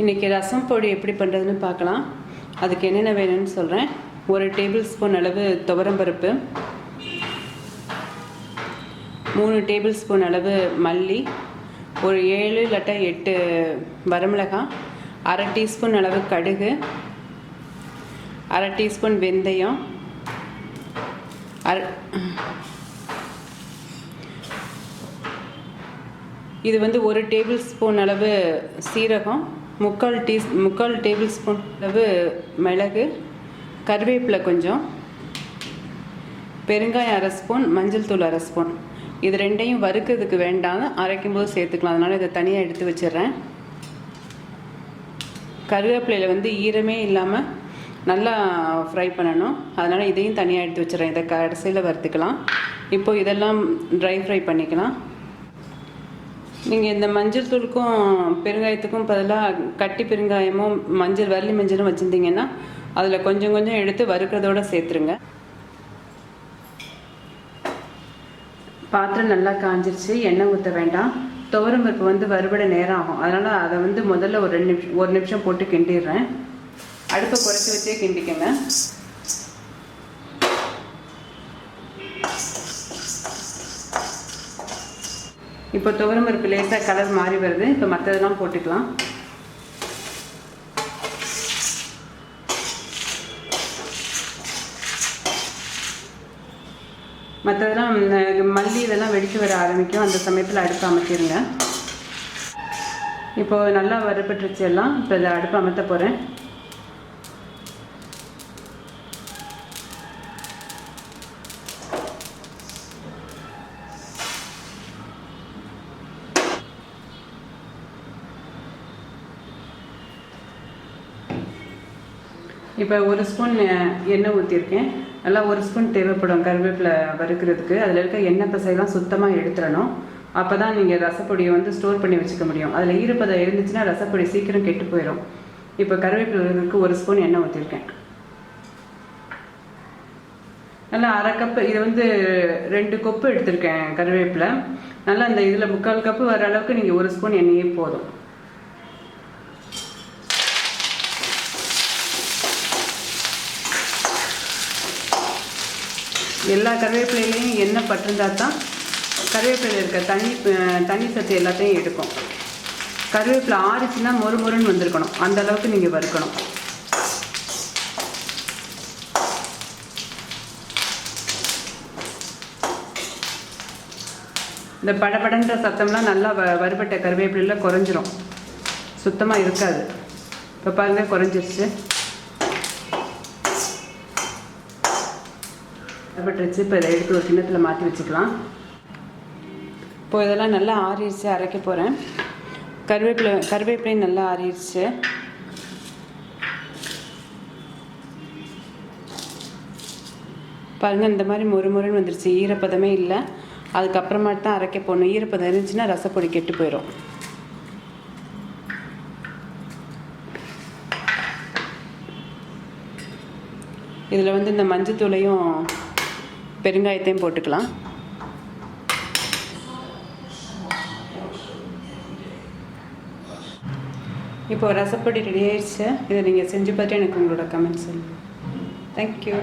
இன்றைக்கி ரசம் பொடி எப்படி பண்ணுறதுன்னு பார்க்கலாம். அதுக்கு என்னென்ன வேணும்னு சொல்கிறேன் ஒரு டேபிள் ஸ்பூன் அளவு துவரம்பருப்பு மூணு டேபிள் ஸ்பூன் அளவு மல்லி. ஒரு ஏழு இல்லாட்டா எட்டு வரமிளகாய் அரை டீஸ்பூன் அளவு கடுகு. அரை டீஸ்பூன் வெந்தயம். அரை இது வந்து ஒரு டேபிள் ஸ்பூன் அளவு சீரகம். முக்கால் டீ முக்கால் டேபிள் ஸ்பூன் அளவு மிளகு கருவேப்பிலை கொஞ்சம் பெருங்காயம் அரை ஸ்பூன் மஞ்சள் தூள் அரை ஸ்பூன். இது ரெண்டையும் வறுக்கிறதுக்கு வேண்டாம் அரைக்கும் போது சேர்த்துக்கலாம். அதனால் இதை தனியாக எடுத்து வச்சிடுறேன். கருவேப்பிலையில் வந்து ஈரமே இல்லாமல் நல்லா ஃப்ரை பண்ணணும். அதனால் இதையும் தனியாக எடுத்து வச்சிடுறேன். இதை கடைசியில் வறுத்துக்கலாம். இப்போது இதெல்லாம் ட்ரை ஃப்ரை பண்ணிக்கலாம். நீங்கள் இந்த மஞ்சள் தூளுக்கும் பெருங்காயத்துக்கும் பதிலாக கட்டி பெருங்காயமும் மஞ்சள் வரலி மஞ்சளும் வச்சுருந்தீங்கன்னா அதில் கொஞ்சம் கொஞ்சம் எடுத்து வறுக்கிறதோட சேர்த்துருங்க. பாத்திரம் நல்லா காஞ்சிருச்சு. எண்ணெய் ஊற்ற வேண்டாம். துவரம் பருப்பு வந்து வறுபட நேரம் ஆகும். அதனால் அதை வந்து முதல்ல ஒரு ரெண்டு நிமிஷம் ஒரு நிமிஷம் போட்டு கிண்டிடுறேன். அடுப்பை குறைச்சி வச்சே கிண்டிக்கங்க. இப்போ துவரம் பருப்பு லேசாக கலர் மாறி வருது. இப்போ மற்றதெல்லாம் போட்டுக்கலாம். மற்றதெல்லாம் மல்லி இதெல்லாம் வெடித்து வர ஆரம்பிக்கும். அந்த சமயத்தில் அடுப்பு அமைச்சிருங்க இப்போது நல்லா வரப்பட்டுருச்சு எல்லாம். இப்போ இதை அடுப்பு அமர்த்த போகிறேன் இப்போ ஒரு ஸ்பூன் எண்ணெய் ஊற்றிருக்கேன் நல்லா ஒரு ஸ்பூன் தேவைப்படும் கருவேப்பிலை வறுக்கிறதுக்கு. அதில் இருக்க எண்ணெய் பசையெல்லாம் சுத்தமாக எடுத்துடணும். அப்போ தான் நீங்கள் ரசப்பொடியை வந்து ஸ்டோர் பண்ணி வச்சுக்க முடியும். அதில் ஈரப்பதம் இருந்துச்சுன்னா ரசப்பொடி சீக்கிரம் கெட்டு போயிடும் இப்போ கருவேப்பிலருக்கு ஒரு ஸ்பூன் எண்ணெய் ஊற்றிருக்கேன் நல்லா அரை கப்பு இது வந்து ரெண்டு கொப்பு எடுத்திருக்கேன் கருவேப்பிலை. நல்லா அந்த இதில் முக்கால் கப்பு வர அளவுக்கு நீங்கள் ஒரு ஸ்பூன் எண்ணெயே போதும். எல்லா கருவேப்பிலையிலையும் எண்ணெய் பட்டிருந்தா தான் கருவேப்பிலையில் இருக்க தண்ணி தண்ணி சத்து எல்லாத்தையும் எடுக்கும். கருவேப்பிலை ஆறிச்சுன்னா மொறு மொறுன்னு வந்திருக்கணும். அந்த அளவுக்கு நீங்கள் வறுக்கணும். இந்த படபடன்ற சத்தம்லாம் நல்லா வ வறுபட்ட கருவேப்பிலையில் குறைஞ்சிரும். சுத்தமாக இருக்காது. இப்போ பாருங்கள் குறைஞ்சிருச்சு. பட்டுருச்சு இப்போ இதை எடுத்து ஒரு கிண்ணத்தில் மாற்றி வச்சுக்கலாம். இப்போ இதெல்லாம் நல்லா ஆறிடுச்சு அரைக்க போகிறேன் கருவேப்பிலை கருவேப்பிலையும் நல்லா ஆறிடுச்சு. பாருங்கள் இந்த மாதிரி மொறு மொறுன்னு வந்துருச்சு. ஈரப்பதமே இல்லை. அதுக்கப்புறமா தான் அரைக்க போடணும். ஈரப்பதம் இருந்துச்சுன்னா ரசப்பொடி கெட்டு போயிடும் இதில் வந்து இந்த மஞ்சத்தூளையும் பெருங்காயத்தையும் போட்டுக்கலாம். இப்போ ரசப்பொடி ரெடி ஆயிடுச்சு. இதை நீங்கள் செஞ்சு பார்த்துட்டு எனக்கு உங்களோட கமெண்ட்ஸ் சொல்லுங்கள் தேங்க்யூ